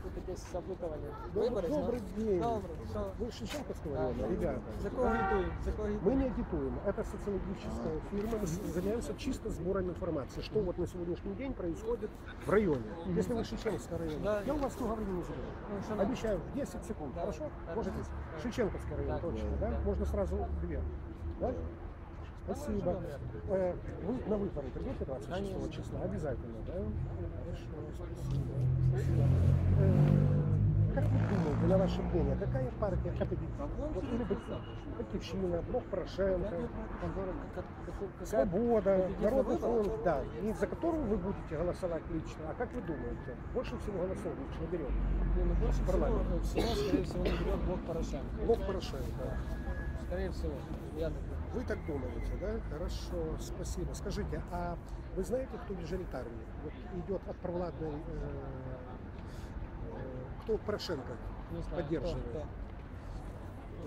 тут якесь запитування. Добрый, Вибори, добрый ну? день. Добре, що? Вы Шевченковского Да. района, ребята? За кого агітуємо? За кого Мы агітуємо? не агитуем. Это социологическая фирма. Мы с- занимаемся чисто сбором информации, что вот на сегодняшний день происходит в районе. Если вы Шевченковского района, Да. я у вас много времени не заберу. Ну, що нам? Обещаю, в 10 секунд. Да. Хорошо? Да. Можете? Да. Шевченковский район, Так. точно, Да. да? Да. Можно сразу две. Да? Спасибо. Э, Вы на выборы придете 26 Конечно. числа? Обязательно, да? Хорошо, спасибо. спасибо. Э, Как вы думаете, на ваше мнение, какая партия победит? Вот или бы Батьковщина, Блок Порошенко, Свобода, Народный фронт, да, и за которую вы будете голосовать лично. А как вы думаете, больше всего голосов лично берет? Не, ну больше всего, всего, скорее всего, наберет блок Порошенко. Блок Порошенко. Скорее всего, я так думаю. Вы так думаете, да? Хорошо, спасибо. Скажите, а вы знаете, кто мажоритарник? Вот идет от провладной, э, э, кто Порошенко Не знаю, поддерживает? кто,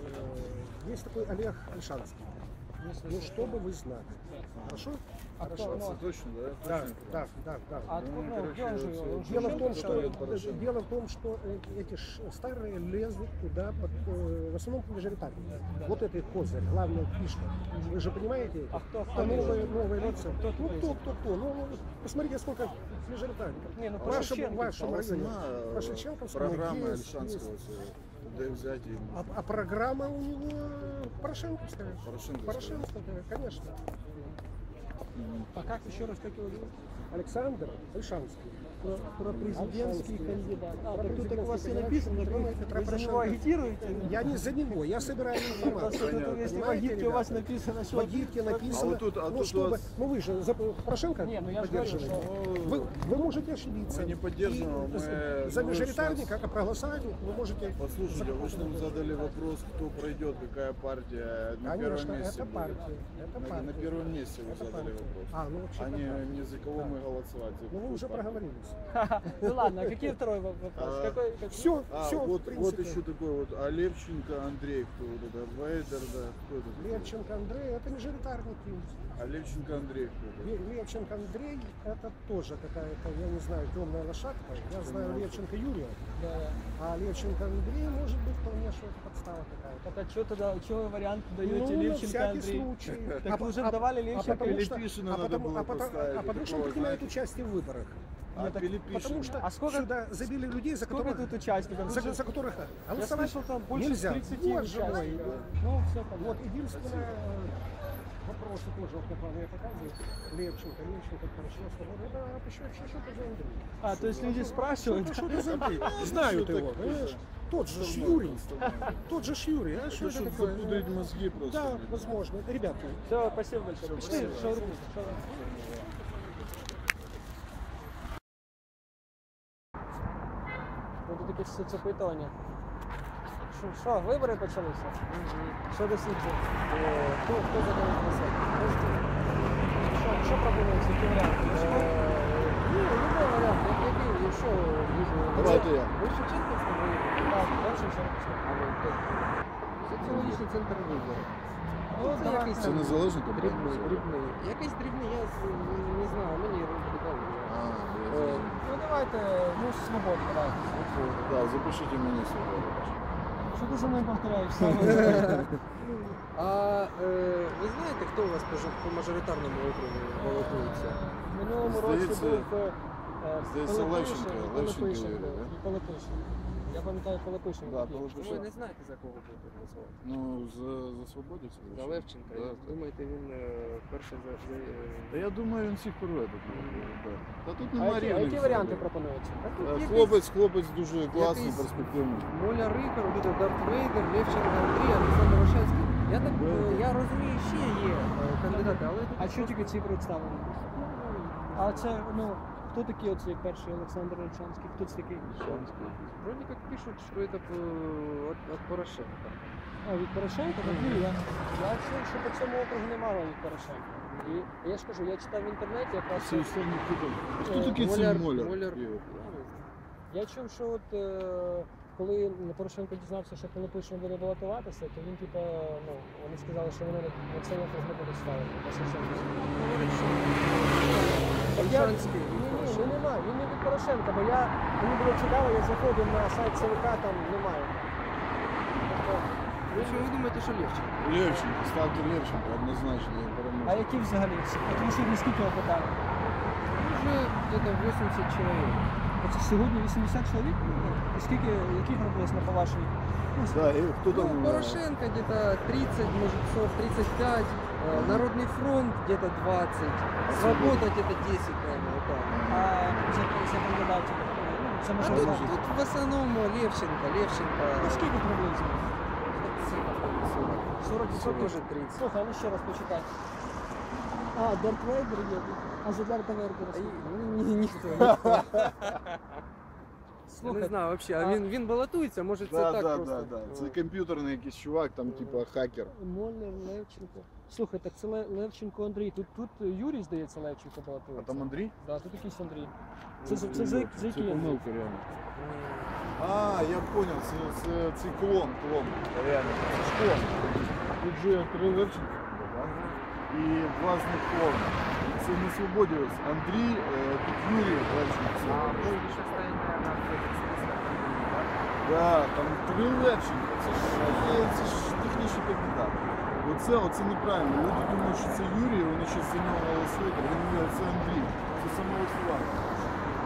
Э, Есть такой Олег Альшанский. кто. Ну, слышал. чтобы вы знали. Хорошо? А кто, ну, Точно, да? Да, да, да, да. а откуда, ну, где он живет? Он Дело в том, что дело в том, что э, эти старые лезут туда, под, э, в основном мажоритарники. Вот это их козырь, главная фишка. Вы же понимаете? А кто- А кто новые, новые Кто- лица. кто ну кто, кто, кто? Ну, ну, посмотрите, сколько мажоритарников. Не, ну, в вашем, Порошенко, в вашем А районе. взяти їм А, а программа у него Порошенковская. Порошенковская. Порошенковская, конечно. А как еще раз, как его зовут? Александр Альшанский. Про, про президентский кандидат. А, так тут так у вас президентский написано, кандидат вы, вы за него агитируете? Я не за него, я собираю информацию. Понятно. если в агитке у вас написано, В что... агитке написано, А вот тут- а ну, тут чтобы, вас- ну вы же за Порошенко Не, ну я же говорю, поддерживаете. что... Вы, вы можете ошибиться. Мы не поддерживаем, И, мы- за вы мажоритарника, как проголосовать, вы можете... Послушайте, вы же нам задали вопрос, кто пройдет, какая партия на первом Конечно, месте это партия. Это На, партия. на первом месте вы Это задали партия. вопрос. А, ну вообще А не, не за кого мы голосовать. за Ну вы уже партию. проговорились. Ну ладно, а какие второй вопрос? А, Какой, Все, А, все, вот, в вот еще такой вот, а Левченко Андрей, кто вот это, Вейдер, да, кто это? Левченко Андрей, это мажоритарники. А Левченко Андрей кто это? Ле- Левченко Андрей, это тоже какая-то, я не знаю, темная лошадка. Я знаю Левченко Юрия, Да, а Левченко Андрей может быть вполне что это подстава какая-то. Так а что тогда, что вы вариант даете Ну, Левченко всякий Андрей? случай. Так А уже а- давали а Левченко потому или что, Пишина а надо потому, было а а что он принимает участие в выборах. А так? Потому что А сколько- сюда забили людей, за которых, тут участников? за, за которых голосовать слышал, там больше нельзя. 30 Вот да. Ну, все понятно. Вот единственное, э, вопросы тоже вот на плане показывают. Левченко, Левченко, хорошо, свобода. Да, а еще, еще что-то за Андрей. А, то есть люди спрашивают? Что это за Андрей? Знают его, понимаешь? Тот же Юрий. Тот же Юрий, а что Ну, это такое? запудрить мозги просто. Да, возможно. Ребята, Все, спасибо большое. Пошли, шаурму. Тут якесь соцопитування. Що, вибори почалися? Що досліджує? Е, хто задовольнився? Що пропонується? Які варіанти? Е, Ні, ну, любий варіант, який, що е, Давайте я. Ви Шевченківському виїхали? Так, я Шевченківському. Соціологічний центр виборів. Ну, Це давай. якийсь Це там незалежно дрібний, дрібний. Якийсь дрібний, я з- не знаю, мені розповідали. А, я Е, зрозумів. Ну давайте, ну свободу, давайте. Да, запишите мені свободу. Що ти за мною повторяєш? А е, ви знаєте, хто у вас по, жо- по мажоритарному округу балотується? В минулому році Здається, був е, здається, Пилипишин, Левченко, і Левченко Пилипишин, Юрій, да? і Пилипишин. Я пам'ятаю Пилипишин. Да. Ну, Пилипишин. ви не знаєте, за кого будете голосувати? Ну, за, за свободівців. За Левченка. Да, так. Думаєте, він е, перший за... за Та я думаю, він всіх порве тут. Да. Та тут А нема які, а рівних. які варіанти пропонуються? Тут Е, Хлопець, хлопець дуже класний, якийсь- перспективний. Моля Рикар, от це Дарт Вейдер, Левченко Андрій, Олександр Рошенський. Я так е, я розумію, ще є е, кандидати, але тут А що тільки ці представлені? А це, ну, хто такий оцей перший Олександр Речанський? Хто це такий? вроде как пишут, что это э, от, от Порошенко. А, від Порошенка? Так, ні, я, я чув, що по цьому округу немає від Порошенка. І я ж кажу, я читав в інтернеті якраз. Це історичний хто Хто Е, такий цей Моляр- Моляр? Моляр. Ігор? Я чув, що от е, коли Порошенко дізнався, що Пилипишин буде балотуватися, то він типа, ну, вони сказали, що вони на- округ не будуть ставити. я- Ні, ні, ну Порошенка. він не від Порошенка, бо я мені було цікаво, я заходив на сайт ЦВК, там немає. Тобто, Ви що ви думаєте, що Левченко? Левченко, ставьте Левченко, однозначно, я а які взагалі? От ви сьогодні скільки опитали? Уже где-то 80 человек. Оце сьогодні 80 чоловік? І скільки, який приблизно по вашій? Да, и кто там? Ну, э, Порошенко где-то 30, может, 40, 35, э, Народный фронт где-то 20, Свобода где-то 10, наверное, вот так. А за, за кандидатів? Ну, це А може тут, бути. тут в основном Левченко, Левченко. Ну, Скільки приблизно? 40 40 тоже 30. Слухай, ну ще раз почекай. А, Дарт Вейдер є. А за Дарта Вейдера А скільки? ні- ні- Ніхто, ніхто. Я не Слухай, знаю вообще, а а- він, він балотується, може це Да, так да, просто. да, да. О. Це комп'ютерний якийсь чувак, там типа хакер. Моллер, Левченко. Слухай, так це Ле- Левченко Андрій. Тут, тут Юрій, здається, Левченко А балотується. там Андрій? Да, тут якийсь Андрій. Це, це, це, за, за який Андрій? помилка реально. А, я понял, це, це, це клон, клон. Реально. Це ж клон. Тут же три Левченко, да? І два з них клон. Це на свободі ось. Андрій, е, тут Юрій Левченко. Да, там три Левченка. Це ж, це, це ж технічний кандидат. Оце, оце неправильно. Люди думають, що це Юрій, вони щось за нього голосують, а вони це Андрій. Це самоголосування.